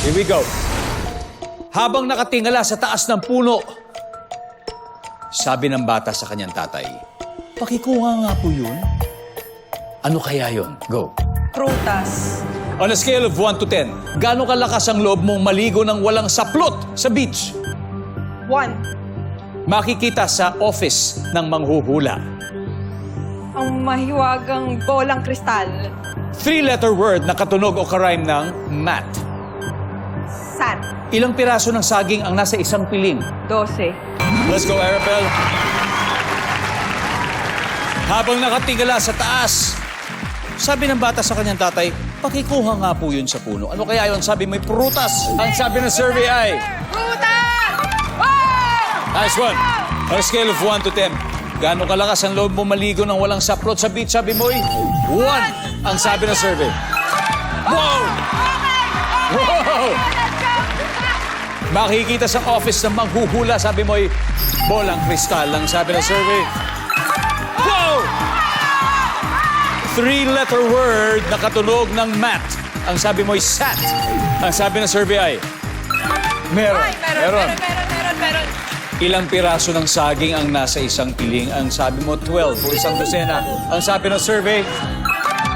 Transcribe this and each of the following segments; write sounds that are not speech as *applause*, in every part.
Here we go. Habang nakatingala sa taas ng puno, sabi ng bata sa kanyang tatay, Pakikuha nga po yun. Ano kaya yun? Go. Prutas. On a scale of 1 to 10, gaano kalakas ang loob mong maligo ng walang saplot sa beach? One. Makikita sa office ng manghuhula. Ang mahiwagang bolang kristal. Three-letter word na katunog o karime ng mat. Sat. Ilang piraso ng saging ang nasa isang piling? Dose. Let's go, Arabel. Habang nakatigala sa taas, sabi ng bata sa kanyang tatay, pakikuha nga po yun sa puno. Ano kaya yun? Sabi, may prutas. Ang sabi ng survey ay, Prutas! nice one. On a scale of 1 to 10, gaano kalakas ang loob mo maligo ng walang saplot sa beach? Sabi mo, 1. Ang sabi ng survey. Wow! Wow! Makikita sa office ng manghuhula, sabi mo, bolang kristal. Ang sabi ng survey. Wow! Three-letter word na katunog ng mat. Ang sabi mo, sat. Ang sabi ng survey ay, meron. Ay, meron, meron, meron, meron, meron. Ilang piraso ng saging ang nasa isang piling? Ang sabi mo, 12 o isang dosena. Ang sabi ng survey,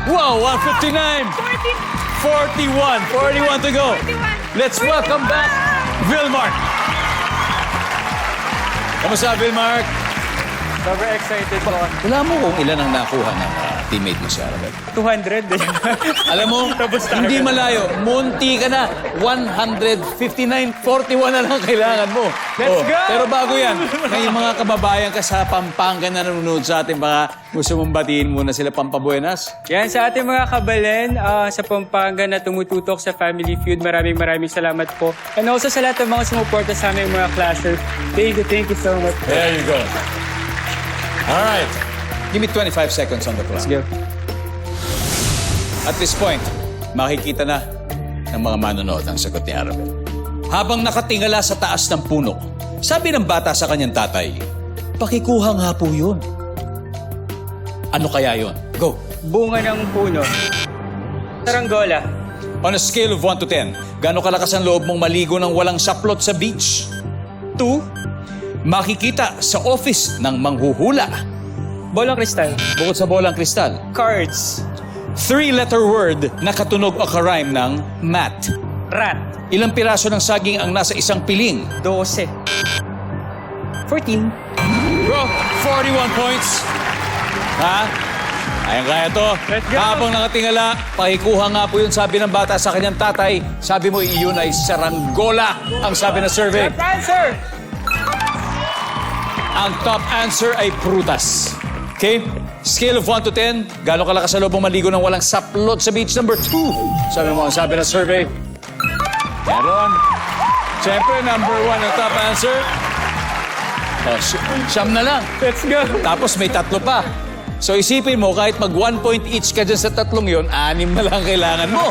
wow, 159! 41, 41 to go. Let's welcome back Vilmark. Kamusta, Vilmark? Sobrang excited po. Wala mo kung ilan ang nakuha ng ah, teammate mo si Arabel. 200 eh. *laughs* Alam mo, *laughs* Tapos tayo. hindi malayo. Munti ka na. 159, 41 na lang kailangan mo. Let's go! Pero bago yan, *laughs* may mga kababayan ka sa Pampanga na nanonood sa atin. Baka gusto mong batiin muna sila Pampabuenas. Yan, sa ating mga kabalen ah, sa Pampanga na tumututok sa Family Feud, maraming maraming salamat po. And also sa lahat ng mga sumuporta sa aming mga classes. Thank you, thank you so much. There you go. All right. Give me 25 seconds on the clock. Let's go. At this point, makikita na ng mga manonood ang sagot ni Arabel. Habang nakatingala sa taas ng puno, sabi ng bata sa kanyang tatay, Pakikuha nga po yun. Ano kaya yun? Go. Bunga ng puno. Saranggola. On a scale of 1 to 10, gaano kalakas ang loob mong maligo ng walang saplot sa beach? 2. Makikita sa office ng manghuhula. Bolang kristal. Bukod sa bolang kristal. Cards. Three-letter word na katunog o karime ng mat. Rat. Ilang piraso ng saging ang nasa isang piling? 12. 14. Bro, 41 points. Ha? Ayan kaya to. Let's go. Habang nakatingala, pakikuha nga po yun sabi ng bata sa kanyang tatay. Sabi mo, iyon ay saranggola ang sabi ng survey. Left answer! Ang top answer ay prutas. Okay? Scale of 1 to 10, gano'ng kalakas sa loob mong maligo ng walang saplot sa beach number 2? Sabi mo, ang sabi ng survey. Meron. Siyempre, number 1 ang top answer. Oh, si- siyam na lang. Let's go! Tapos may tatlo pa. So isipin mo, kahit mag one point each ka dyan sa tatlong yon, anim na lang kailangan mo.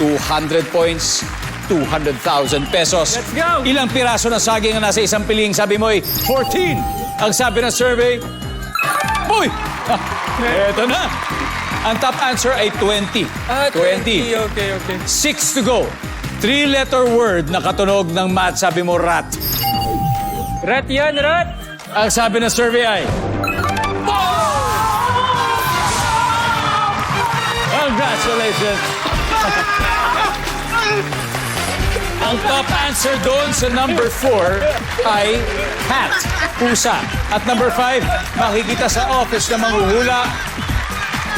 200 points, 200,000 pesos. Let's go! Ilang piraso ng saging ang nasa isang piling? Sabi mo ay 14. Ang sabi ng survey, Uy! Eto na. Ang top answer ay 20. Ah, 20. Okay, okay. Six to go. Three-letter word na katunog ng math. Sabi mo, rat. Rat yan, rat! Ang sabi ng survey ay... Congratulations! *laughs* Ang top answer doon sa number 4 ay cat, pusa. At number 5, makikita sa office na manghuhula,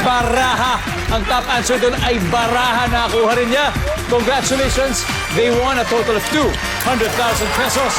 baraha. Ang top answer doon ay baraha. Nakuha rin niya. Congratulations! They won a total of 200,000 pesos.